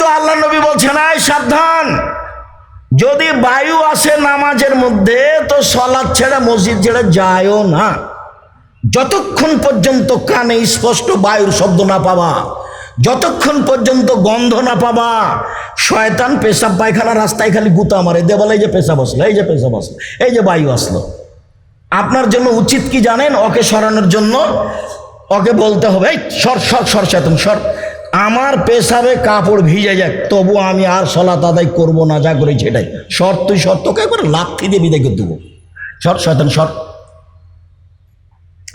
তো আল্লাহ নবী বলছেন, আয় সাবধান। যদি বায়ু আসে নামাজের মধ্যে, তো সলাদ ছেড়ে মসজিদ ছেড়ে যায়ও না। যতক্ষণ পর্যন্ত কানে স্পষ্ট বায়ুর শব্দ না পাবা, যতক্ষণ পর্যন্ত গন্ধ না পাবা, শয়তান পেশাব পায়খানা রাস্তায় খালি গুতা মারে। দে বলে, এই যে পেশাব আসলো, এই যে পেশাব আসলো, এই যে বায়ু আসলো। আপনার জন্য উচিত কি জানেন? ওকে সরানোর জন্য ওকে বলতে হবে, এই সর সর সর চেতন সর। আমার পেশাবে কাপড় ভিজে যাক, তবু আমি আর সলাত আদায় করব না, যা করেছি এটাই। সর তুই সর তোকে একবার লাথি দিয়ে বিদায় করে দেবো। সর শয়তান সর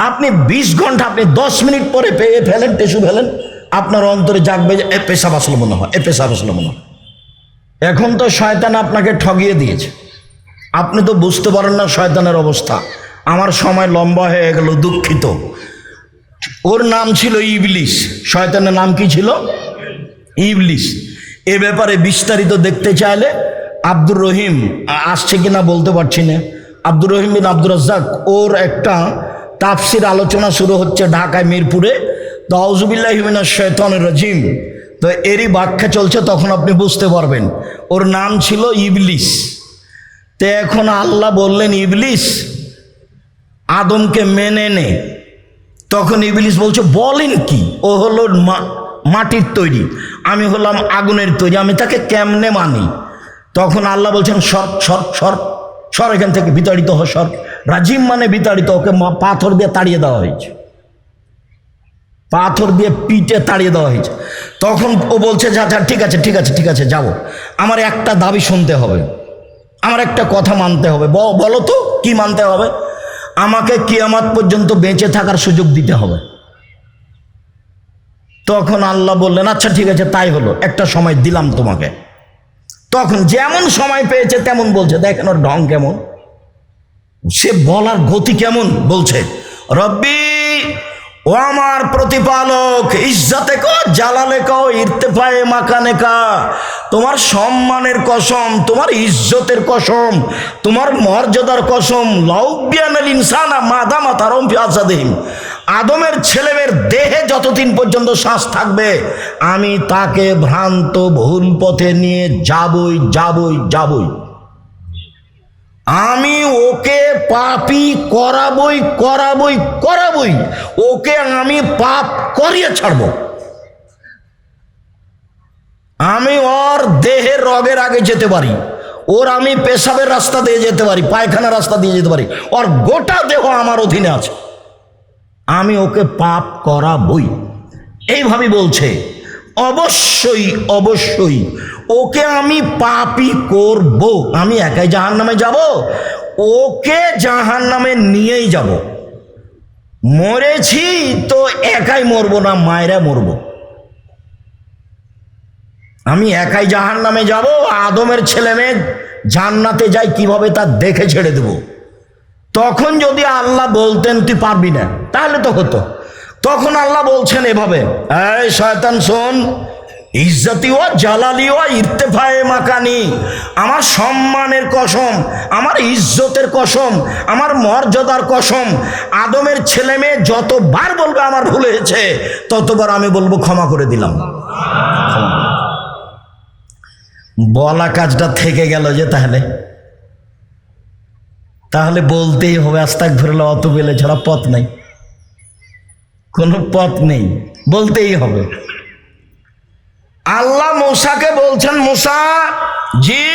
আপনি বিশ ঘণ্টা, আপনি দশ মিনিট পরে পেয়ে ফেলেন, টেসু ফেলেন, আপনার অন্তরে জাগবে যে এ পেশাব আসলো মনে হয়, এ পেশাব আসলো মনে হয়। এখন তো শয়তান আপনাকে ঠগিয়ে দিয়েছে। আপনি তো বুঝতে পারেন না শয়তানের অবস্থা। আমার সময় লম্বা হয়ে গেল, দুঃখিত। ওর নাম ছিল ইবলিস। শয়তানের নাম কি ছিল? ইবলিস। এ ব্যাপারে বিস্তারিত দেখতে চাইলে আব্দুর রহিম আসছে কিনা বলতে পারছি না। আব্দুর রহিম বিন আব্দুর রাজ্জাক, ওর একটা তাফসির আলোচনা শুরু হচ্ছে ঢাকায় মিরপুরে। তাউজুবিল্লাহিমিনা শৈতনের রাজিম। তো এরই ব্যাখ্যা চলছে, তখন আপনি বুঝতে পারবেন। ওর নাম ছিল ইবলিস। তো এখন আল্লাহ বললেন, ইবলিস, আদমকে মেনে নে। তখন ইবলিস বলছে, বলেন কি? ও হলো মাটির তৈরি। আমি হলাম আগুনের তৈরি। আমি তাকে কেমনে মানি? তখন আল্লাহ বলছেন, সর সর সর সর এখান থেকে, বিতাড়িত হ, সর। রাজিম মানে বিতাড়িত, ওকে পাথর দিয়ে তাড়িয়ে দেওয়া হয়েছে। পাথর দিয়ে পিটে তাড়িয়ে দেওয়া হয়েছে। তখন ও বলছে, যে আচ্ছা ঠিক আছে ঠিক আছে ঠিক আছে, যাব। আমার একটা দাবি শুনতে হবে। আমার একটা কথা মানতে হবে। বলো তো, কি মানতে হবে? আমাকে কিয়ামাত পর্যন্ত বেঁচে থাকার সুযোগ দিতে হবে। তখন আল্লাহ বললেন আচ্ছা ঠিক আছে, তাই হলো। একটা সময় দিলাম তোমাকে। তখন যেমন সময় পেয়েছে, তেমন বলছে। দেখেন ওর ঢং কেমন। সে বলার গতি কেমন বলছে। রব্বি ও আমার প্রতিপালক, ইজ্জাতে ক জালালে ক ইর্তেফায়ে মাকানে কা তোমার সম্মানের কসম, তোমার ইজ্জতের কসম, তোমার মর্যাদার কসম, লাউবিয়ানাল ইনসানা মাদামা তারম ফিয়াসাদিম আদমের ছেলেমেয়ের দেহে যতদিন পর্যন্ত শ্বাস থাকবে, আমি তাকে ভ্রান্ত ভুল পথে নিয়ে যাবই যাবই যাবই। আমি ওকে পাপি করাবই করাবই করাবই। ওকে আমি পাপ করিয়ে ছাড়ব। আমি ওর দেহের রগের আগে যেতে পারি। ওর আমি পেশাবের রাস্তা দিয়ে যেতে পারি, পায়খানার রাস্তা দিয়ে যেতে পারি। ওর গোটা দেহ আমার অধীনে আছে। আমি ওকে পাপ করাবই। এইভাবে বলছে, অবশ্যই অবশ্যই ওকে আমি পাপি করব। আমি একাই জাহান নামে যাব। ওকে জাহান নামে নিয়েই যাব। মরেছি তো একাই মরবো না, মায়েরা মরবো। আমি একাই জাহান নামে যাব, আদমের ছেলে মেয়ে জান্নাতে যাই, কীভাবে তা দেখে ছেড়ে দেবো? তখন যদি আল্লাহ বলতেন, তুই পারবি না তাহলে তো হতো। তখন আল্লাহ বলছেন এভাবে শয়তান, শোন ইজ্জতি ও ইর্তেফায়ে মাকানি। আমার সম্মানের কসম, আমার ইজ্জতের কসম, আমার মর্যাদার কসম, আদমের ছেলে মেয়ে যতবার বলবে আমার ভুল হয়েছে, ততবার আমি বলব ক্ষমা করে দিলাম। বলা কাজটা থেকে গেল যে তাহলে। তাহলে বলতেই হবে আস্তাক ভরলে অত বেলে ছাড়া পথ নাই। কোনো পথ নেই, বলতেই হবে। আল্লাহ মূসাকে বলছেন, মূসা, জি,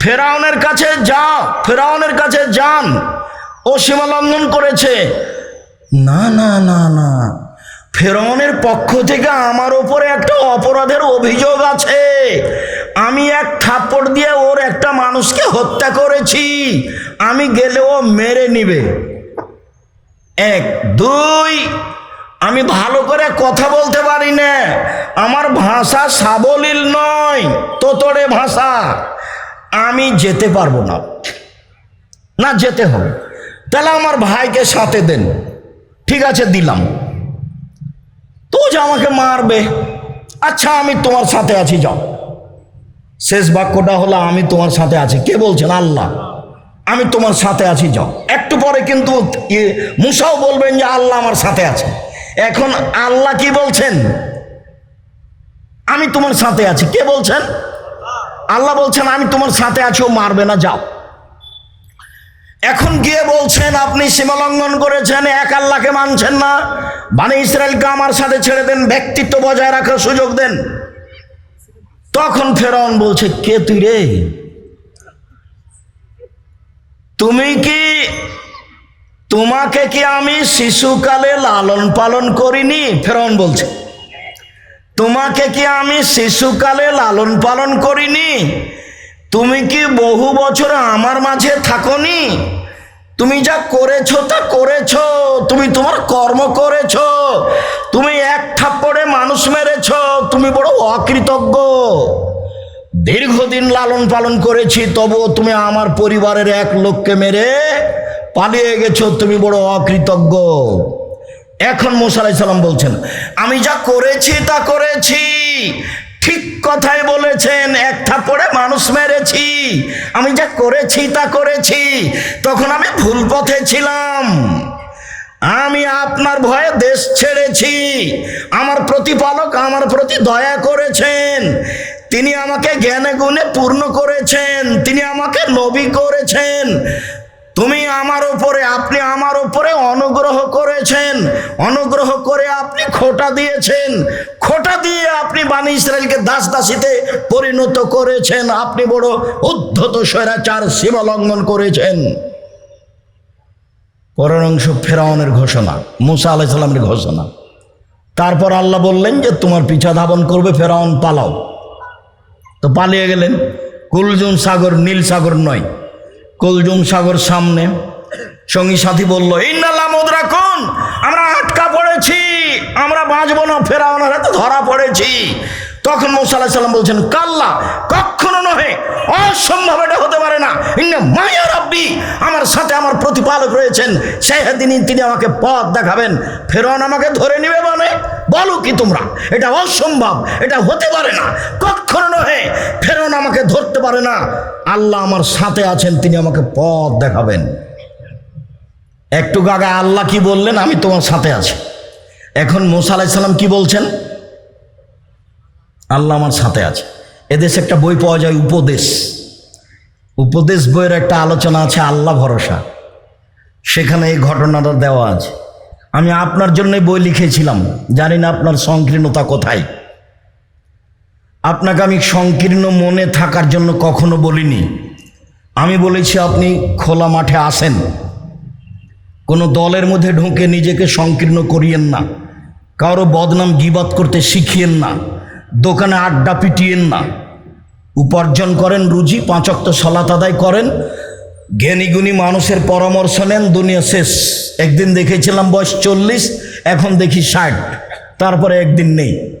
ফেরাউনের কাছে যাও, ফেরাউনের কাছে যান। ও সীমা লঙ্ঘন করেছে। না না না না। ফেরাউনের পক্ষ থেকে আমার ওপরে একটা অপরাধের অভিযোগ আছে। আমি এক থাপ্পড় দিয়ে ওর একটা মানুষকে হত্যা করেছি। আমি গেলে ও মেরে নিবে। এক, দুই আমি ভালো করে কথা বলতে পারি না। আমার ভাষা সাবলীল নয় তোতরে ভাষা। আমি যেতে পারব না। না, যেতে হবে। তাহলে আমার ভাইকে সাথে দেন। ঠিক আছে, দিলাম। তো যে, আমাকে মারবে। আচ্ছা আমি তোমার সাথে আছি, যাও। শেষ বাক্যটা হলো, আমি তোমার সাথে আছি। কে বলছেন? আল্লাহ। আমি তোমার সাথে আছি, যাও। একটু পরে কিন্তু মুসাও বলবেন যে, আল্লাহ আমার সাথে আছে। এখন আল্লাহ কি বলছেন? আমি তোমার সাথে আছি। কে বলছেন? আল্লাহ বলছেন, আমি তোমার সাথে আছি, ও মারবে না, যাও। এখন গিয়ে বলছেন, আপনি সীমা লঙ্ঘন করেছেন, এক আল্লাহকে মানছেন না। মানে ইসরায়েলকে আমার সাথে ছেড়ে দেন, ব্যক্তিত্ব বজায় রাখার সুযোগ দেন। তখন ফেরাউন বলছে, কে তুই রে? তুমি কি তোমাকে কি আমি শিশুকালে লালন পালন করিনি? ফেরাউন বলছে, তোমাকে কি আমি শিশুকালে লালন পালন করিনি? তুমি কি বহু বছর আমার মাঝে থাকনি? তুমি যা করেছ তা করেছ, তুমি তোমার কর্ম করেছ, তুমি এক থাপ্পড়ে মানুষ মেরেছ, তুমি বড় অকৃতজ্ঞ। দীর্ঘদিন লালন পালন করেছি, তবুও তুমি আমার পরিবারের এক লোককে মেরে পালিয়ে গেছো, তুমি বড় অকৃতজ্ঞ। এখন মুসা আলাইহিস সালাম বলছেন, আমি যা করেছি তা করেছি। ঠিক কথাই বলেছেন, এক থাপ্পড়ে মানুষ মেরেছি। আমি যা করেছি তা করেছি। তখন আমি ভুল পথে ছিলাম। আমি আপনার ভয়ে দেশ ছেড়েছি। আমার প্রতিপালক আমার প্রতি দয়া করেছেন। তিনি আমাকে জ্ঞানে গুণে পূর্ণ করেছেন। তিনি আমাকে নবী করেছেন। তুমি আমার উপরে, আপনি আমার উপরে অনুগ্রহ করেছেন। অনুগ্রহ করে আপনি খোটা দিয়েছেন। খোটা দিয়ে আপনি বাণী ইসরায়েলকে দাস দাসীতে পরিণত করেছেন। আপনি বড় উদ্ধত স্বৈরাচার সীমা লঙ্ঘন করেছেন। পরের অংশ ফেরাউনের ঘোষণা, মুসা আলাইসাল্লামের ঘোষণা। তারপর আল্লাহ বললেন যে, তোমার পিছা ধাবন করবে ফেরাউন, পালাও। তো পালিয়ে গেলেন। কুলজুম সাগর, নীল সাগর নয়। কুলজুম সাগর সামনে। সঙ্গী সাথী বলল, ইন্নাল্লাহ মুদ্রা কোন, আমরা আটকা পড়েছি, আমরা বাঁচবো না, ফেরাউনের হাতে ধরা পড়েছি। তখন মৌসা বলছেন, কাল্লা, কখনো নহে, অসম্ভব এটা হতে পারে না। মায়া রাব্বি, আমার সাথে আমার প্রতিপালক রয়েছেন সেদিনই তিনি আমাকে পথ দেখাবেন, ফেরাউন আমাকে ধরে নেবে মানে। বলো কি তোমরা? এটা অসম্ভব, এটা হতে পারে না। কখনো নহে ফেরাউন আমাকে ধরতে পারে না। আল্লাহ আমার সাথে আছেন, তিনি আমাকে পথ দেখাবেন। একটু গাগা আল্লাহ কি বললেন, আমি তোমার সাথে আছি। এখন মোসা আলাইসাল্লাম কি বলছেন? আল্লাহ আমার সাথে আছে। এদেশে একটা বই পাওয়া যায়, উপদেশ। উপদেশ বইয়ের একটা আলোচনা আছে, আল্লাহ ভরসা। সেখানে এই ঘটনাটা দেওয়া আছে। আমি আপনার জন্য বই লিখেছিলাম। জানি না আপনার সংকীর্ণতা কোথায়। আপনাকে আমি সংকীর্ণ মনে থাকার জন্য কখনো বলিনি। আমি বলেছি, আপনি খোলা মাঠে আসেন। কোনো দলের মধ্যে ঢুকে নিজেকে সংকীর্ণ করিয়েন না। কারও বদনাম গিবাত করতে শিখিয়েন না। দোকানে আড্ডা পিটিয়েন না। উপার্জন করেন, রুজি পাঁচক্ত সলাত আদায় করেন জ্ঞানীগুণী মানুষের পরামর্শ নেন, দুনিয়া শেষ। একদিন দেখেছিলাম বয়স চল্লিশ, এখন দেখি ষাট, তারপরে একদিন নেই।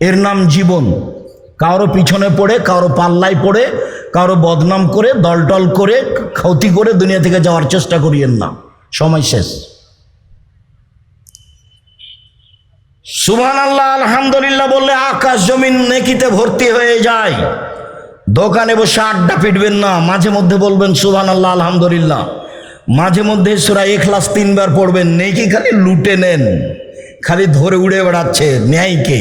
এর নাম জীবন। কারও পিছনে পড়ে, কারও পাল্লায় পড়ে, কারও বদনাম করে, দলটল করে, ক্ষতি করে দুনিয়া থেকে যাওয়ার চেষ্টা করিয়েন না। সময় শেষ। সুবহান আল্লাহ আলহামদুলিল্লাহ বললে আকাশ জমিন নেকিতে ভর্তি হয়ে যায়। দোকানে বসে আড্ডা পিটবেন না। মাঝে মধ্যে বলবেন সুবহান আল্লাহ আলহামদুলিল্লাহ। মাঝে মধ্যে সুরা এখলাস তিনবার পড়বেন, নেকি খালি লুটে নেন, খালি ধরে উড়ে বেড়াচ্ছে ন্যায়কে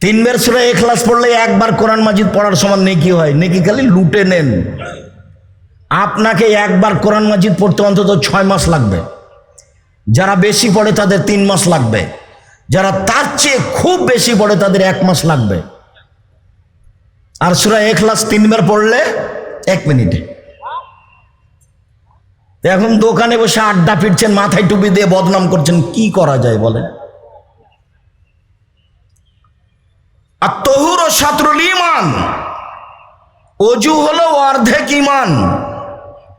তিনবার সুরা এখলাস পড়লে একবার কোরআন মাজিদ পড়ার সমান নেকি হয়, নেকি খালি লুটে নেন। আপনাকে একবার কোরআন মাজিদ পড়তে অন্তত ছয় মাস লাগবে। যারা বেশি পড়ে তাদের তিন মাস লাগবে। যারা তার চেয়ে খুব বেশি পড়ে তাদের এক মাস লাগবে। আর সুরা এখলাস তিনবার পড়লে এক মিনিটে। এখন দোকানে বসে আড্ডা ফিরছেন, মাথায় টুপি দিয়ে বদনাম করছেন, কি করা যায় বলেন? আর তহুর ও সাতরুল ইমান অজু হলো অর্ধেক ইমান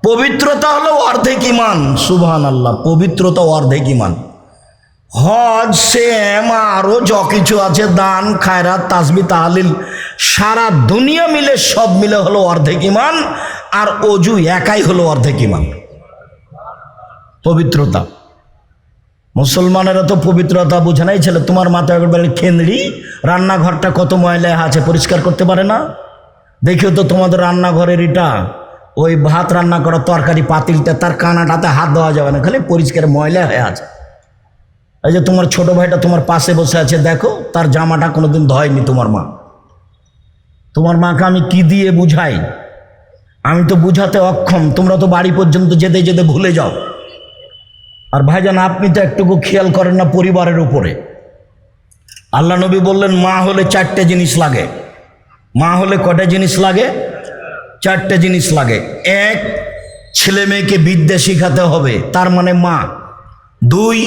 পবিত্রতা হলো অর্ধেক ইমান সুবহান আল্লাহ পবিত্রতা অর্ধেক ইমান হজ সেম আরও য কিছু আছে, দান, খায়রাত তাসবি তাহলিল, সারা দুনিয়া মিলে সব মিলে হলো অর্ধেক ইমান, আর অজু একাই হলো অর্ধেক ইমান। পবিত্রতা। মুসলমানেরা তো পবিত্রতা বুঝে নাই, ছেলে, তোমার মাথায় একবার খেনড়ি রান্নাঘরটা কত ময়লা আছে, পরিষ্কার করতে পারে না? দেখিও তো তোমাদের রান্নাঘরের এটা ওই ভাত রান্না করা তরকারি পাতিলটা, তার কানাটাতে হাত দেওয়া যাবে না, খালি পরিষ্কার ময়লা হয়ে আছে। এই যে তোমার ছোট ভাইটা তোমার পাশে বসে আছে, দেখো, তার জামাটা কোনোদিন ধয়নি তোমার মা। তোমার মাকে আমি কি দিয়ে বুঝাই? আমি তো বুঝাতে অক্ষম, তোমরা তো বাড়ি পর্যন্ত যেতে যেতে ভুলে যাও। আর ভাইজান, আপনি তো একটুকু খেয়াল করেন না পরিবারের উপরে। আল্লাহ নবী বললেন, মা হলে চারটে জিনিস লাগে। মা হলে কটা জিনিস লাগে? চারটে জিনিস লাগে। এক, ছেলে মেয়েকে বিদ্যা শিখাতে হবে, তার মানে মা। দুই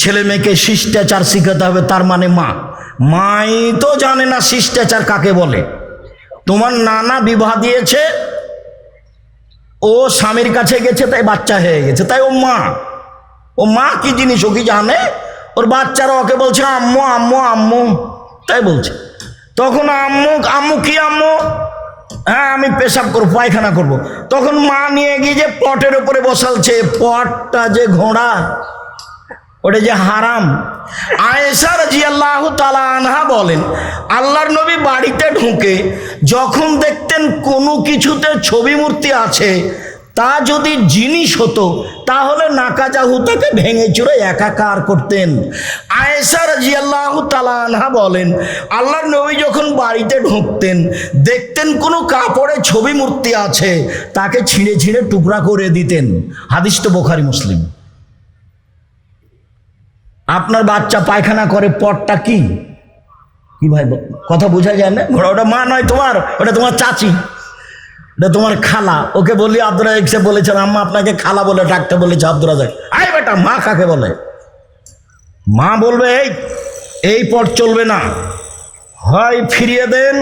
ছেলে মেয়েকে শিষ্টাচার শিখাতে হবে, তার মানে মা। মাই তো জানে না শিষ্টাচার কাকে বলে। তোমার নানা বিবাহ দিয়েছে, ও স্বামীর কাছে গেছে, তাই বাচ্চা হয়ে গেছে, তাই ও মা। ও মা কি জিনিস, ও কি জানে? ওর বাচ্চারা ওকে বলছে, আম্মু আম্মু আম্মু। তাই বলছে। তখন আম্মু আম্মু, কি আম্মু? হ্যাঁ আমি পেশাব করব, পায়খানা করব। তখন মা নিয়ে গিয়ে যে পটের উপরে বসালছে, পটটা যে ঘোড়া ওটা যে হারাম। আয়েশা রাজিয়াল্লাহ তালা আনহা বলেন, আল্লাহর নবী বাড়িতে ঢুকে যখন দেখতেন কোনো কিছুতে ছবি মূর্তি আছে, তা যদি জিনিস হতো, তাহলে নাকাজাহুতাকে ভেঙে চুরে একাকার করতেন। রাজিয়াল্লাহ তালা আনহা বলেন, আল্লাহর নবী যখন বাড়িতে ঢুকতেন, দেখতেন কোনো কাপড়ে ছবি মূর্তি আছে, তাকে ছিঁড়ে ছিঁড়ে টুকরা করে দিতেন। হাদিস তো বোখারি, মুসলিম। আপনার বাচ্চা পায়খানা করে, পটটা কি? কি ভাই কথা বোঝা যায় না? ওটা- ওটা মা নয় তোমার, ওটা তোমার চাচি। ওটা তোমার খালা। ওকে বলি আব্দুল রাজাক সে বলেছেন, আম্মা আপনাকে খালা বলে ডাকতে বলেছে আব্দুল রাজাক আই বেটা, মা কাকে বলে? মা বলবে, এই এই পট চলবে না। হয় ফিরিয়ে দেন,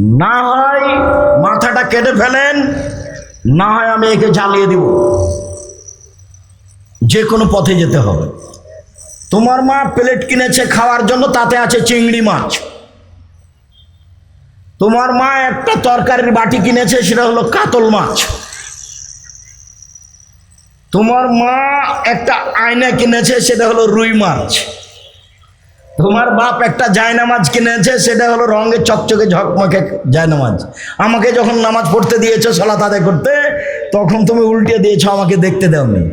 না হয় মাথাটা কেটে ফেলেন, না হয় আমি একে জ্বালিয়ে দিব। যে কোনো পথে যেতে হবে। তোমার মা প্লেট কিনেছে খাওয়ার জন্য, তাতে আছে চিংড়ি মাছ। তোমার মা একটা তরকারির বাটি কিনেছে, সেটা হলো কাতল মাছ। তোমার মা একটা আয়না কিনেছে, সেটা হলো রুই মাছ। তোমার বাপ একটা জায়নামাজ কিনেছে, সেটা হলো রঙে চকচকে ঝকমকে জায়নামাজ আমাকে যখন নামাজ পড়তে দিয়েছ সলাত আদায় করতে, তখন তুমি উল্টে দিয়েছ, আমাকে দেখতে দাওনি।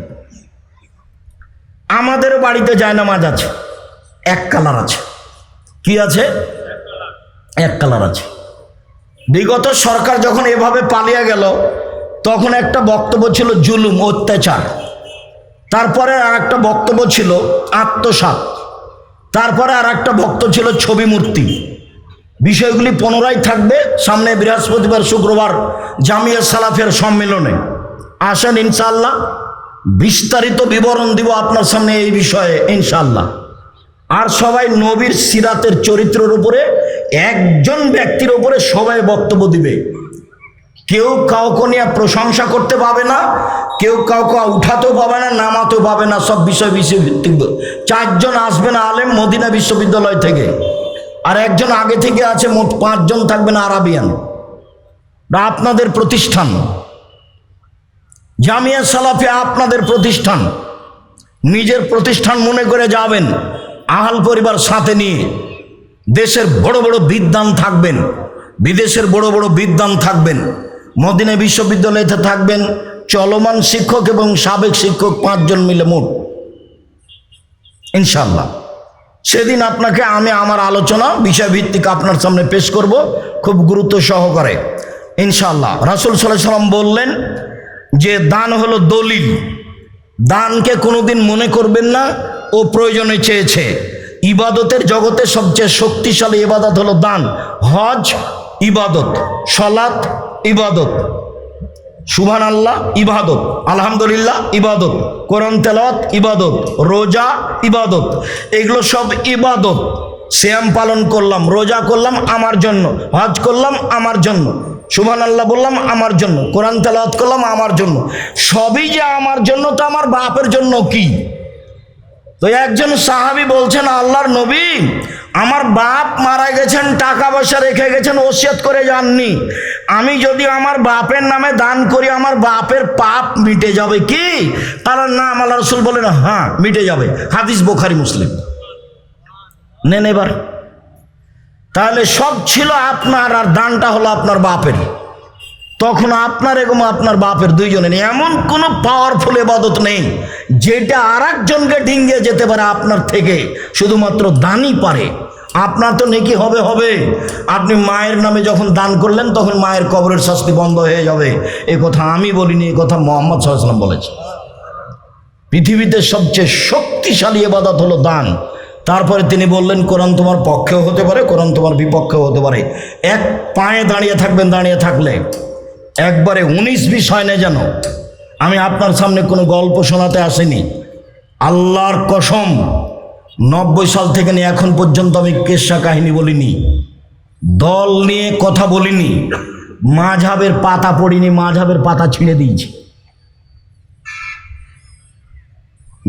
আমাদের বাড়িতে যায় জায়নামাজ আছে। এক কালার আছে। কি আছে? এক কালার আছে। বিগত সরকার যখন এভাবে পালিয়ে গেল, তখন একটা বক্তব্য ছিল জুলুম, অত্যাচার। তারপরে আর একটা বক্তব্য ছিল আত্মসাত তারপরে আর একটা ভক্ত ছিল ছবি মূর্তি। বিষয়গুলি পুনরায় থাকবে সামনে বৃহস্পতিবার, শুক্রবার জামিয়া সালাফের সম্মেলনে। আসেন ইনশাল্লাহ বিস্তারিত বিবরণ দিব আপনার সামনে এই বিষয়ে ইনশাল্লাহ আর সবাই নবীর সিরাতের চরিত্রের উপরে, একজন ব্যক্তির উপরে সবাই বক্তব্য দিবে। কেউ কাউকে নিয়ে প্রশংসা করতে পাবে না, কেউ কাউকে উঠাতেও পাবে না, নামাতেও পাবে না, সব বিষয় বিষয় ভিত্তিক চারজন আসবেন আলেম মদিনা বিশ্ববিদ্যালয় থেকে। আর একজন আগে থেকে আছে, মোট পাঁচজন থাকবেন আরাবিয়ান। আপনাদের প্রতিষ্ঠান। জামিয়া সালাফে আপনাদের প্রতিষ্ঠান। নিজের প্রতিষ্ঠান মনে করে যাবেন, আহাল পরিবার সাথে নিয়ে। দেশের বড় বড় বিদ্যান থাকবেন, বিদেশের বড় বড় বিদ্যান থাকবেন, মদিনা বিশ্ববিদ্যালয়তে থাকবেন, চলমান শিক্ষক এবং সাবেক শিক্ষক পাঁচজন মিলে মোট। ইনশাল্লাহ সেদিন আপনাকে আমি আমার আলোচনা, বিষয়ভিত্তিক আপনার সামনে পেশ করব, খুব গুরুত্ব সহকারে। ইনশাল্লাহ রাসুল সাল্লাহ সাল্লাম বললেন যে দান হলো দলিল। দানকে কোনোদিন মনে করবেন না ও প্রয়োজনে চেয়েছে। ইবাদতের জগতে সবচেয়ে শক্তিশালী ইবাদত হলো দান। হজ, ইবাদত। সলাত, ইবাদত। সুভান আল্লাহ ইবাদত। আলহামদুলিল্লাহ, ইবাদত। কোরআন তেলাওয়াত, ইবাদত। রোজা, ইবাদত। এগুলো সব ইবাদত। শ্যাম পালন করলাম, রোজা করলাম আমার জন্য, হজ করলাম আমার জন্য। সুবহান আল্লাহ বললাম, আমার জন্য। কোরআন তেলাওয়াত করলাম, আমার জন্য। সবই যে আমার জন্য, তো আমার বাপের জন্য কি? তো একজন সাহাবি বলছেন, আল্লাহর নবী, আমার বাপ মারা গেছেন, টাকা পয়সা রেখে গেছেন, ওসিয়ত করে যাননি। আমি যদি আমার বাপের নামে দান করি, আমার বাপের পাপ মিটে যাবে কি? কারণ না আল্লাহ রসুল বলেন হ্যাঁ মিটে যাবে। হাদিস বোখারি, মুসলিম। নেন এবার। তাহলে সব ছিল আপনার আর দানটা হলো আপনার বাপের। তখন আপনার এবং আপনার বাপের দুইজনের এমন কোনো পাওয়ারফুল এবাদত নেই, যেটা আর একজনকে ডিঙ্গিয়ে যেতে পারে আপনার থেকে, শুধুমাত্র দানই পারে। আপনার তো নেকি হবে হবে। আপনি মায়ের নামে যখন দান করলেন, তখন মায়ের কবরের শাস্তি বন্ধ হয়ে যাবে। এ কথা আমি বলিনি, এ কথা মোহাম্মদ সাল্লাম বলেছে পৃথিবীতে সবচেয়ে শক্তিশালী এবাদত হলো দান। তারপরে তিনি বললেন, কোরআন তোমার পক্ষেও হতে পারে, কোরআন তোমার বিপক্ষেও হতে পারে। এক পায়ে দাঁড়িয়ে থাকবেন, দাঁড়িয়ে থাকলে। একবারে উনিশ বিশ হয় না যেন। আমি আপনার সামনে কোনো গল্প শোনাতে আসিনি। আল্লাহর কসম, নব্বই সাল থেকে নিয়ে এখন পর্যন্ত আমি কেসা কাহিনী বলিনি। দল নিয়ে কথা বলিনি। মাঝাবের পাতা পড়িনি, মাঝাবের পাতা ছিঁড়ে দিয়েছি।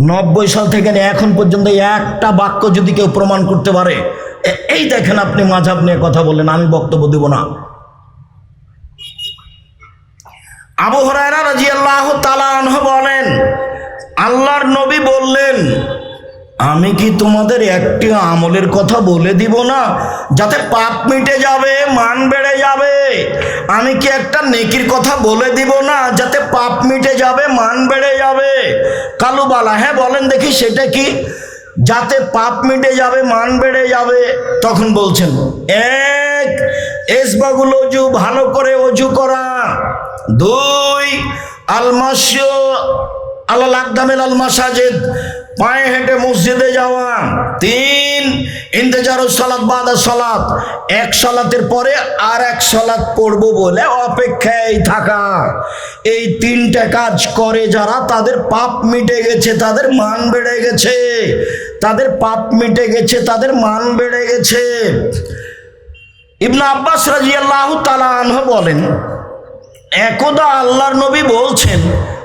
নব্বই সাল থেকে এখন পর্যন্ত একটা বাক্য যদি কেউ প্রমাণ করতে পারে এই দেখেন আপনি মাঝাব নিয়ে কথা বললেন, আমি বক্তব্য দেব না। আবু রাজিয়াল্লাহ তালা বলেন, আল্লাহর নবী বললেন আমি কি তোমাদের একটি আমলের কথা বলে দিব না? যাতে পাপ মিটে যাবে, মান বেড়ে যাবে। আমি কি একটা নেকির কথা বলে দিব না? যাতে পাপ মিটে যাবে, মান বেড়ে যাবে। কালুবালা হ্যাঁ বলেন দেখি সেটা কি? যাতে পাপ মিটে যাবে, মান বেড়ে যাবে। তখন বলছেন, এক, এসবাগুল অজু, ভালো করে অজু করা। দুই আলমাস্য আল্লাহ আকদামেল আল মাসাজেদ পায়ে হেঁটে মসজিদে যাওয়া। তিন, ইন্তেজার সালাত বাদা সালাত। এক সালাতের পরে আর এক সালাত পড়ব বলে অপেক্ষায় থাকা। এই তিনটা কাজ করে যারা, তাদের পাপ মিটে গেছে, তাদের মান বেড়ে গেছে। তাদের পাপ মিটে গেছে, তাদের মান বেড়ে গেছে। ইবনা আব্বাস রাজিয়াল্লাহু তাআলা আনহু বলেন, একদা আল্লাহর নবী বলছেন,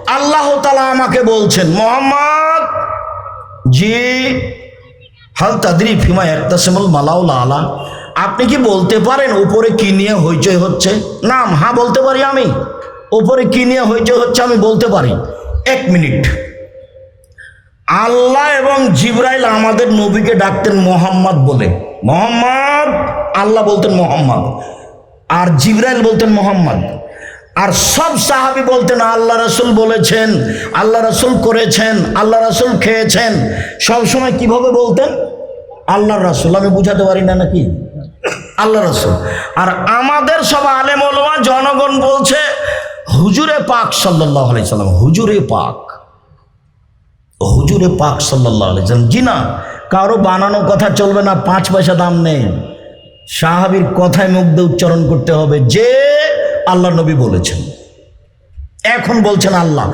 আল্লাহ তালা আমাকে বলছেন, মোহাম্মদ জি হাল তাদরি ফিমা একতাসেমুল মালাউল আলা, আপনি কি বলতে পারেন উপরে কি নিয়ে হইচই হচ্ছে? নাম হ্যাঁ বলতে পারি আমি। উপরে কি নিয়ে হইচই হচ্ছে আমি বলতে পারি। এক মিনিট। আল্লাহ এবং জিব্রাইল আমাদের নবীকে ডাকতেন মোহাম্মদ বলে। মোহাম্মদ? আল্লাহ বলতেন মোহাম্মদ। আর জিব্রাইল বলতেন মোহাম্মদ। আর সব সাহাবি বলতেন, আল্লাহ রসুল বলেছেন, আল্লাহ রসুল করেছেন, আল্লাহ রসুল খেয়েছেন। সব সময় কীভাবে বলতেন? আল্লাহ রসুল, আমি বুঝাতে পারি না নাকি? আল্লাহ রসুল। আর আমাদের সব আলেম জনগণ বলছে, হুজুরে পাক সাল্লাহ আলাইসাল্লাম হুজুরে পাক হুজুরে পাক সাল্লাহ আলাইসাল্লাম জি না, কারও বানানো কথা চলবে না, পাঁচ পয়সা দাম নেই। সাহাবির কথায় দিয়ে উচ্চারণ করতে হবে, যে আল্লাহ নবী বলেছেন। এখন বলছেন আল্লাহ,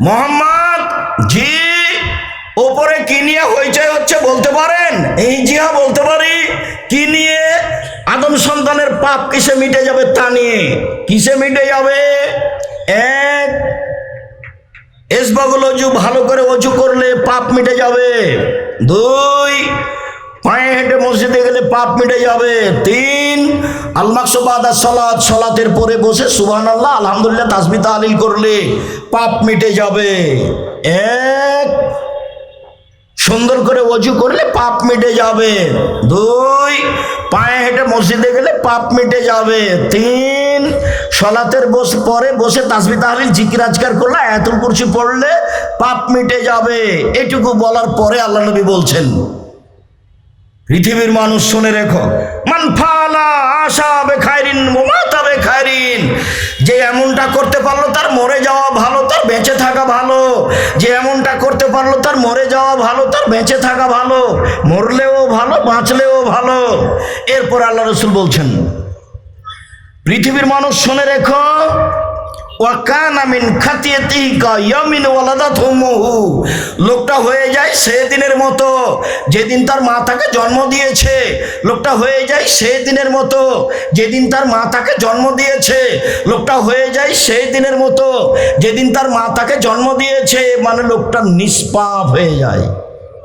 মোহাম্মদ, জি ওপরে কি নিয়ে হইচই হচ্ছে বলতে পারেন? এই জিহা বলতে পারি। কি নিয়ে? আদম সন্তানের পাপ কিসে মিটে যাবে তা নিয়ে। কিসে মিটে যাবে? এক এসবাগুল অজু ভালো করে অজু করলে পাপ মিটে যাবে। দুই পায়ে হেঁটে মসজিদে গেলে পাপ মিটে যাবে। তিন আলমাকসবাদা সলাৎ সলাতের পরে বসে সুবহান আল্লাহ আলহামদুলিল্লাহ, তাসবি তালিল করলে পাপ মিটে যাবে। এক, সুন্দর করে অজু করলে পাপ মিটে যাবে। দুই, পায়ে হেঁটে মসজিদে গেলে পাপ মিটে যাবে। তিন, সলাতের বসে, পরে বসে তাসবি তাহলিল, জিকির আজকার করলে এতুল কুরসি পড়লে পাপ মিটে যাবে। এটুকু বলার পরে আল্লাহ নবী বলছেন। পৃথিবীর মানুষ শুনে রেখো। মান ফালা আশা বে খায়রিন মোমাতা বে খায়রিন। যে এমনটা করতে পারল তার মরে যাওয়া ভালো, তার বেঁচে থাকা ভালো। যে এমনটা করতে পারল তার মরে যাওয়া ভালো, তার বেঁচে থাকা ভালো। মরলেও ভালো, বাঁচলেও ভালো। এরপর আল্লাহ রসুল বলছেন, পৃথিবীর মানুষ শুনে রেখো লোকটা হয়ে যায় সেদিনের মতো, যেদিন তার মা তাকে জন্ম দিয়েছে। লোকটা হয়ে যায় সেই দিনের মতো, যেদিন তার মা তাকে জন্ম দিয়েছে। লোকটা হয়ে যায় সেই দিনের মতো, যেদিন তার মা তাকে জন্ম দিয়েছে। মানে লোকটা নিষ্পাপ হয়ে যায়।